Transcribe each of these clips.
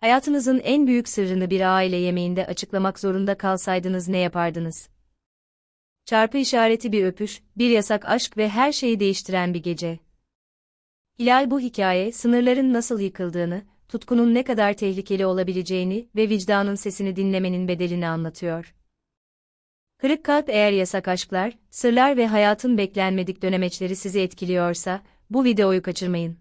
Hayatınızın en büyük sırrını bir aile yemeğinde açıklamak zorunda kalsaydınız ne yapardınız? Çarpı işareti bir öpüş, bir yasak aşk ve her şeyi değiştiren bir gece. Hilal bu hikaye, sınırların nasıl yıkıldığını, tutkunun ne kadar tehlikeli olabileceğini ve vicdanın sesini dinlemenin bedelini anlatıyor. Kırık kalp eğer yasak aşklar, sırlar ve hayatın beklenmedik dönemeçleri sizi etkiliyorsa, bu videoyu kaçırmayın.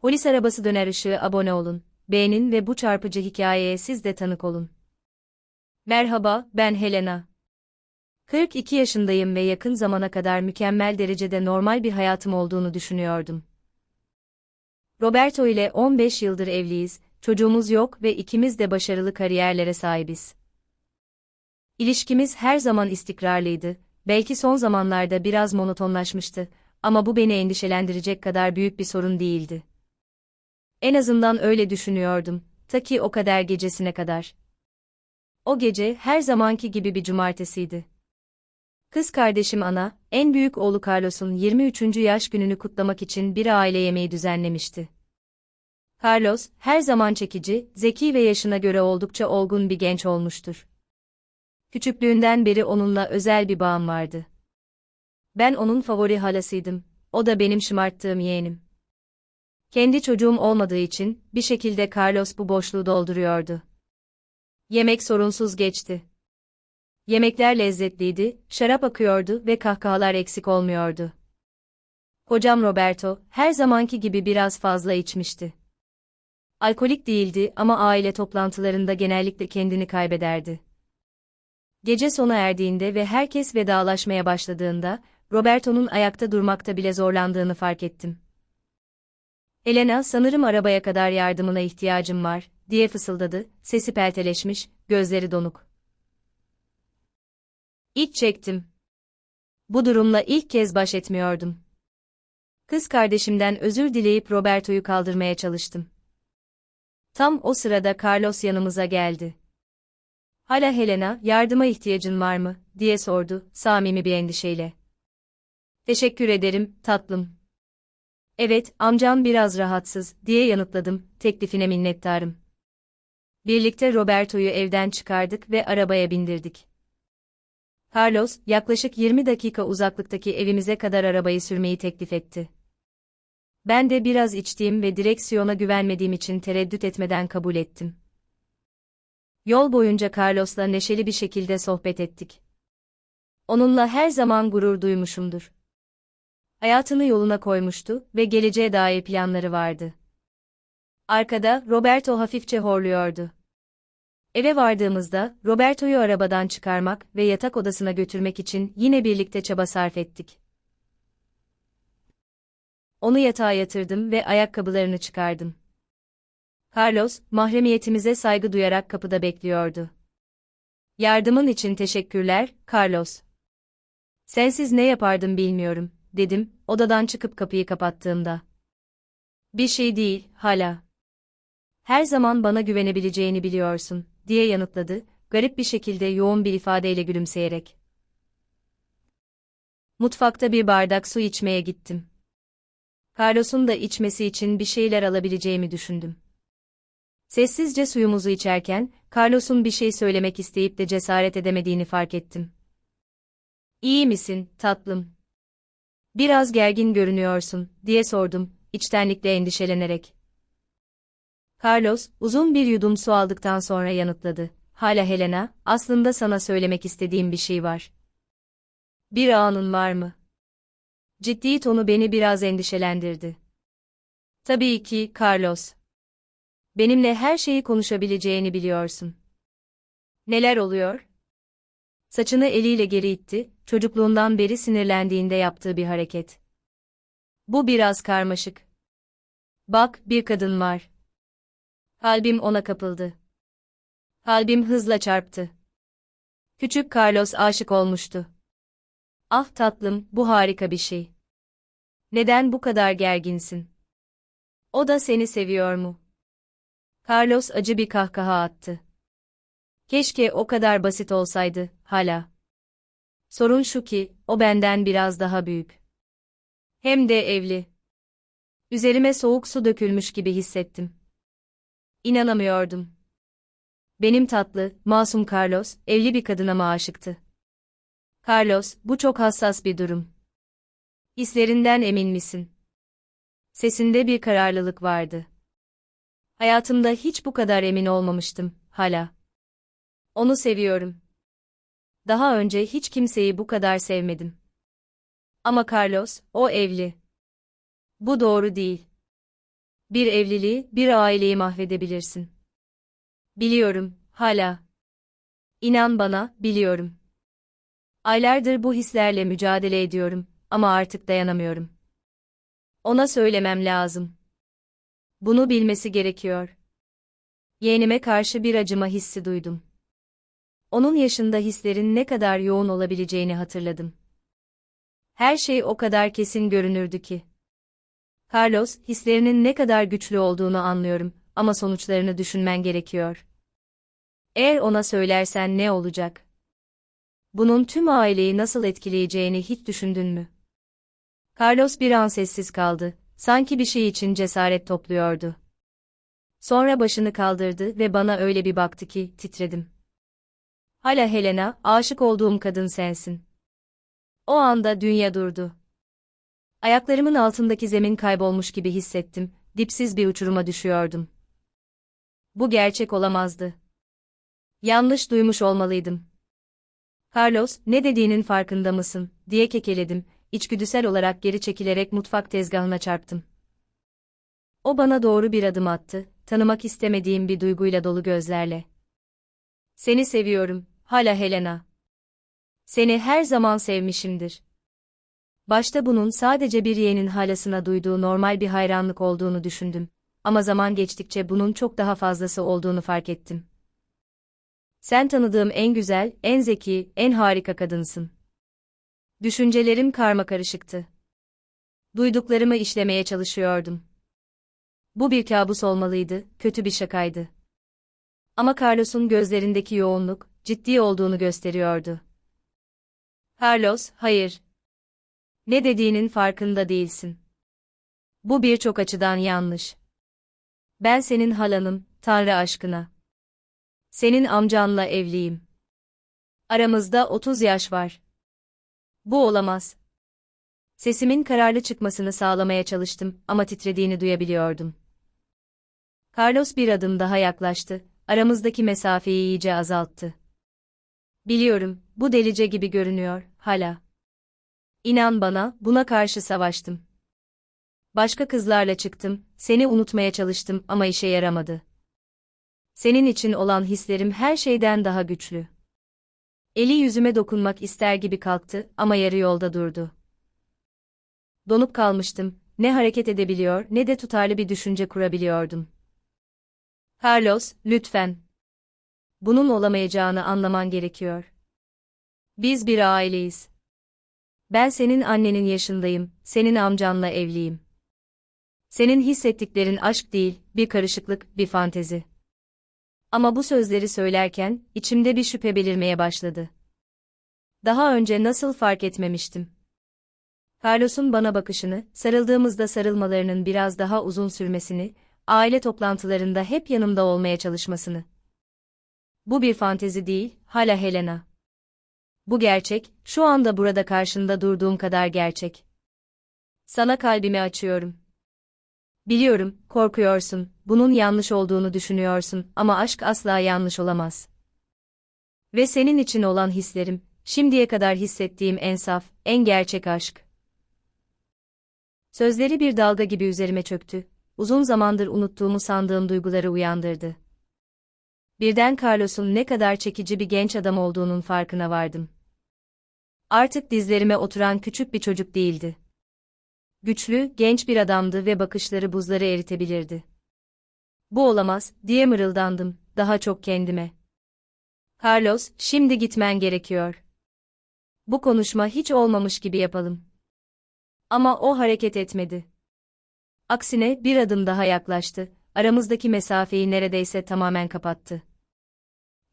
Polis arabası döner ışığı abone olun, beğenin ve bu çarpıcı hikayeye siz de tanık olun. Merhaba, ben Helena. 42 yaşındayım ve yakın zamana kadar mükemmel derecede normal bir hayatım olduğunu düşünüyordum. Roberto ile 15 yıldır evliyiz, çocuğumuz yok ve ikimiz de başarılı kariyerlere sahibiz. İlişkimiz her zaman istikrarlıydı, belki son zamanlarda biraz monotonlaşmıştı ama bu beni endişelendirecek kadar büyük bir sorun değildi. En azından öyle düşünüyordum, ta ki o kader gecesine kadar. O gece her zamanki gibi bir cumartesiydi. Kız kardeşim Ana, en büyük oğlu Carlos'un 23. yaş gününü kutlamak için bir aile yemeği düzenlemişti. Carlos, her zaman çekici, zeki ve yaşına göre oldukça olgun bir genç olmuştur. Küçüklüğünden beri onunla özel bir bağım vardı. Ben onun favori halasıydım, o da benim şımarttığım yeğenim. Kendi çocuğum olmadığı için, bir şekilde Carlos bu boşluğu dolduruyordu. Yemek sorunsuz geçti. Yemekler lezzetliydi, şarap akıyordu ve kahkahalar eksik olmuyordu. Kocam Roberto, her zamanki gibi biraz fazla içmişti. Alkolik değildi ama aile toplantılarında genellikle kendini kaybederdi. Gece sona erdiğinde ve herkes vedalaşmaya başladığında, Roberto'nun ayakta durmakta bile zorlandığını fark ettim. Elena, sanırım arabaya kadar yardımına ihtiyacım var, diye fısıldadı, sesi pelteleşmiş, gözleri donuk. İç çektim. Bu durumla ilk kez baş etmiyordum. Kız kardeşimden özür dileyip Roberto'yu kaldırmaya çalıştım. Tam o sırada Carlos yanımıza geldi. Hala Helena, yardıma ihtiyacın var mı, diye sordu, samimi bir endişeyle. Teşekkür ederim, tatlım. Evet, amcam biraz rahatsız, diye yanıtladım, teklifine minnettarım. Birlikte Roberto'yu evden çıkardık ve arabaya bindirdik. Carlos, yaklaşık 20 dakika uzaklıktaki evimize kadar arabayı sürmeyi teklif etti. Ben de biraz içtiğim ve direksiyona güvenmediğim için tereddüt etmeden kabul ettim. Yol boyunca Carlos'la neşeli bir şekilde sohbet ettik. Onunla her zaman gurur duymuşumdur. Hayatını yoluna koymuştu ve geleceğe dair planları vardı. Arkada Roberto hafifçe horluyordu. Eve vardığımızda Roberto'yu arabadan çıkarmak ve yatak odasına götürmek için yine birlikte çaba sarf ettik. Onu yatağa yatırdım ve ayakkabılarını çıkardım. Carlos, mahremiyetimize saygı duyarak kapıda bekliyordu. Yardımın için teşekkürler, Carlos. Sensiz ne yapardım bilmiyorum, dedim, odadan çıkıp kapıyı kapattığımda. Bir şey değil, hala. Her zaman bana güvenebileceğini biliyorsun, diye yanıtladı, garip bir şekilde yoğun bir ifadeyle gülümseyerek. Mutfakta bir bardak su içmeye gittim. Carlos'un da içmesi için bir şeyler alabileceğimi düşündüm. Sessizce suyumuzu içerken, Carlos'un bir şey söylemek isteyip de cesaret edemediğini fark ettim. İyi misin, tatlım? Biraz gergin görünüyorsun, diye sordum, içtenlikle endişelenerek. Carlos, uzun bir yudum su aldıktan sonra yanıtladı. Hala Helena, aslında sana söylemek istediğim bir şey var. Bir anın var mı? Ciddi tonu beni biraz endişelendirdi. Tabii ki, Carlos. Benimle her şeyi konuşabileceğini biliyorsun. Neler oluyor? Saçını eliyle geri itti, çocukluğundan beri sinirlendiğinde yaptığı bir hareket. Bu biraz karmaşık. Bak, bir kadın var. Kalbim ona kapıldı. Kalbim hızla çarptı. Küçük Carlos aşık olmuştu. Ah tatlım, bu harika bir şey. Neden bu kadar gerginsin? O da seni seviyor mu? Carlos acı bir kahkaha attı. Keşke o kadar basit olsaydı, hala. Sorun şu ki, o benden biraz daha büyük. Hem de evli. Üzerime soğuk su dökülmüş gibi hissettim. İnanamıyordum. Benim tatlı, masum Carlos, evli bir kadına mı aşıktı? Carlos, bu çok hassas bir durum. Hislerinden emin misin? Sesinde bir kararlılık vardı. Hayatımda hiç bu kadar emin olmamıştım, hala. Onu seviyorum. Daha önce hiç kimseyi bu kadar sevmedim. Ama Carlos, o evli. Bu doğru değil. Bir evliliği, bir aileyi mahvedebilirsin. Biliyorum, hala. İnan bana, biliyorum. Aylardır bu hislerle mücadele ediyorum ama artık dayanamıyorum. Ona söylemem lazım. Bunu bilmesi gerekiyor. Yeğenime karşı bir acıma hissi duydum. Onun yaşında hislerin ne kadar yoğun olabileceğini hatırladım. Her şey o kadar kesin görünürdü ki. Carlos, hislerinin ne kadar güçlü olduğunu anlıyorum ama sonuçlarını düşünmen gerekiyor. Eğer ona söylersen ne olacak? Bunun tüm aileyi nasıl etkileyeceğini hiç düşündün mü? Carlos bir an sessiz kaldı, sanki bir şey için cesaret topluyordu. Sonra başını kaldırdı ve bana öyle bir baktı ki titredim. Hala Helena, aşık olduğum kadın sensin. O anda dünya durdu. Ayaklarımın altındaki zemin kaybolmuş gibi hissettim, dipsiz bir uçuruma düşüyordum. Bu gerçek olamazdı. Yanlış duymuş olmalıydım. Carlos, ne dediğinin farkında mısın, diye kekeledim, içgüdüsel olarak geri çekilerek mutfak tezgahına çarptım. O bana doğru bir adım attı, tanımak istemediğim bir duyguyla dolu gözlerle. Seni seviyorum, hala Helena. Seni her zaman sevmişimdir. Başta bunun sadece bir yeğenin halasına duyduğu normal bir hayranlık olduğunu düşündüm. Ama zaman geçtikçe bunun çok daha fazlası olduğunu fark ettim. Sen tanıdığım en güzel, en zeki, en harika kadınsın. Düşüncelerim karma karışıktı. Duyduklarımı işlemeye çalışıyordum. Bu bir kabus olmalıydı, kötü bir şakaydı. Ama Carlos'un gözlerindeki yoğunluk, ciddi olduğunu gösteriyordu. Carlos, hayır. Ne dediğinin farkında değilsin. Bu birçok açıdan yanlış. Ben senin halanım, Tanrı aşkına. Senin amcanla evliyim. Aramızda 30 yaş var. Bu olamaz. Sesimin kararlı çıkmasını sağlamaya çalıştım ama titrediğini duyabiliyordum. Carlos bir adım daha yaklaştı, aramızdaki mesafeyi iyice azalttı. Biliyorum, bu delice gibi görünüyor, hala. İnan bana, buna karşı savaştım. Başka kızlarla çıktım, seni unutmaya çalıştım ama işe yaramadı. Senin için olan hislerim her şeyden daha güçlü. Eli yüzüme dokunmak ister gibi kalktı ama yarı yolda durdu. Donup kalmıştım, ne hareket edebiliyor ne de tutarlı bir düşünce kurabiliyordum. Carlos, lütfen. Bunun olamayacağını anlaman gerekiyor. Biz bir aileyiz. Ben senin annenin yaşındayım, senin amcanla evliyim. Senin hissettiklerin aşk değil, bir karışıklık, bir fantezi. Ama bu sözleri söylerken, içimde bir şüphe belirmeye başladı. Daha önce nasıl fark etmemiştim. Carlos'un bana bakışını, sarıldığımızda sarılmalarının biraz daha uzun sürmesini, aile toplantılarında hep yanımda olmaya çalışmasını. Bu bir fantezi değil, hala Helena. Bu gerçek, şu anda burada karşında durduğum kadar gerçek. Sana kalbimi açıyorum. Biliyorum, korkuyorsun, bunun yanlış olduğunu düşünüyorsun ama aşk asla yanlış olamaz. Ve senin için olan hislerim, şimdiye kadar hissettiğim en saf, en gerçek aşk. Sözleri bir dalga gibi üzerime çöktü, uzun zamandır unuttuğumu sandığım duyguları uyandırdı. Birden Carlos'un ne kadar çekici bir genç adam olduğunun farkına vardım. Artık dizlerime oturan küçük bir çocuk değildi. Güçlü, genç bir adamdı ve bakışları buzları eritebilirdi. Bu olamaz, diye mırıldandım, daha çok kendime. Carlos, şimdi gitmen gerekiyor. Bu konuşma hiç olmamış gibi yapalım. Ama o hareket etmedi. Aksine bir adım daha yaklaştı, aramızdaki mesafeyi neredeyse tamamen kapattı.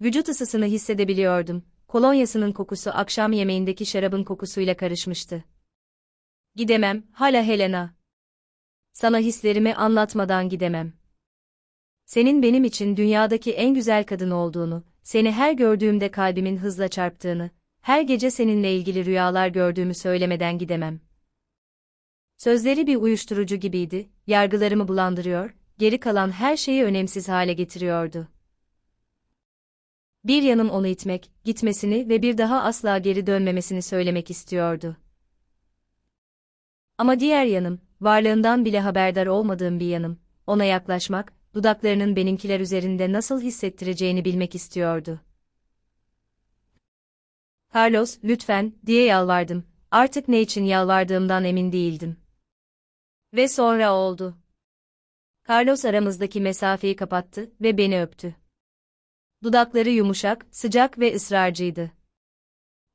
Vücut ısısını hissedebiliyordum, kolonyasının kokusu akşam yemeğindeki şarabın kokusuyla karışmıştı. Gidemem, hala Helena. Sana hislerimi anlatmadan gidemem. Senin benim için dünyadaki en güzel kadın olduğunu, seni her gördüğümde kalbimin hızla çarptığını, her gece seninle ilgili rüyalar gördüğümü söylemeden gidemem. Sözleri bir uyuşturucu gibiydi, yargılarımı bulandırıyor, geri kalan her şeyi önemsiz hale getiriyordu. Bir yanım onu itmek, gitmesini ve bir daha asla geri dönmemesini söylemek istiyordu. Ama diğer yanım, varlığından bile haberdar olmadığım bir yanım, ona yaklaşmak, dudaklarının benimkiler üzerinde nasıl hissettireceğini bilmek istiyordu. Carlos, lütfen, diye yalvardım. Artık ne için yalvardığımdan emin değildim. Ve sonra oldu. Carlos aramızdaki mesafeyi kapattı ve beni öptü. Dudakları yumuşak, sıcak ve ısrarcıydı.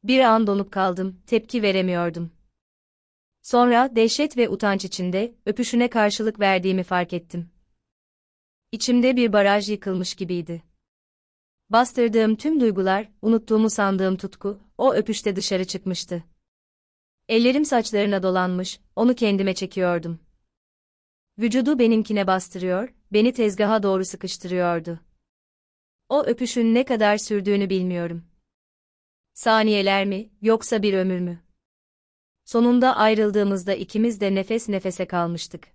Bir an donup kaldım, tepki veremiyordum. Sonra dehşet ve utanç içinde öpüşüne karşılık verdiğimi fark ettim. İçimde bir baraj yıkılmış gibiydi. Bastırdığım tüm duygular, unuttuğumu sandığım tutku, o öpüşte dışarı çıkmıştı. Ellerim saçlarına dolanmış, onu kendime çekiyordum. Vücudu benimkine bastırıyor, beni tezgaha doğru sıkıştırıyordu. O öpüşün ne kadar sürdüğünü bilmiyorum. Saniyeler mi, yoksa bir ömür mü? Sonunda ayrıldığımızda ikimiz de nefes nefese kalmıştık.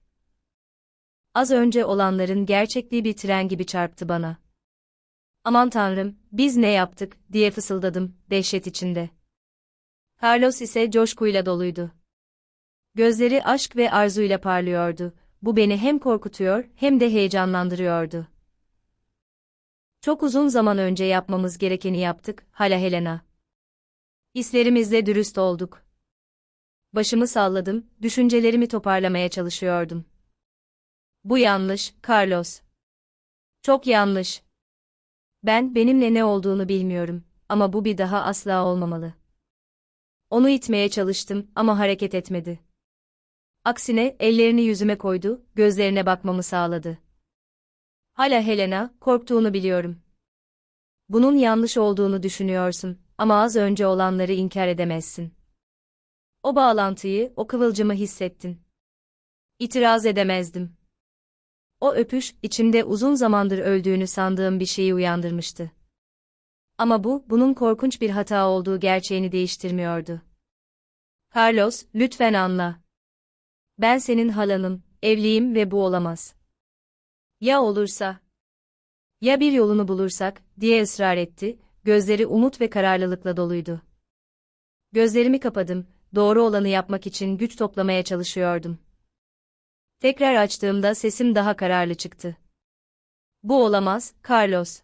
Az önce olanların gerçekliği bir tren gibi çarptı bana. Aman tanrım, biz ne yaptık, diye fısıldadım, dehşet içinde. Carlos ise coşkuyla doluydu. Gözleri aşk ve arzuyla parlıyordu. Bu beni hem korkutuyor hem de heyecanlandırıyordu. Çok uzun zaman önce yapmamız gerekeni yaptık, hala Helena. Hislerimizle dürüst olduk. Başımı salladım, düşüncelerimi toparlamaya çalışıyordum. Bu yanlış, Carlos. Çok yanlış. Ben benimle ne olduğunu bilmiyorum ama bu bir daha asla olmamalı. Onu itmeye çalıştım ama hareket etmedi. Aksine ellerini yüzüme koydu, gözlerine bakmamı sağladı. Hala Helena, korktuğunu biliyorum. Bunun yanlış olduğunu düşünüyorsun ama az önce olanları inkar edemezsin. O bağlantıyı, o kıvılcımı hissettin. İtiraz edemezdim. O öpüş, içimde uzun zamandır öldüğünü sandığım bir şeyi uyandırmıştı. Ama bu, bunun korkunç bir hata olduğu gerçeğini değiştirmiyordu. Carlos, lütfen anla. Ben senin halanım, evliyim ve bu olamaz. Ya olursa? Ya bir yolunu bulursak, diye ısrar etti, gözleri umut ve kararlılıkla doluydu. Gözlerimi kapadım, doğru olanı yapmak için güç toplamaya çalışıyordum. Tekrar açtığımda sesim daha kararlı çıktı. Bu olamaz, Carlos.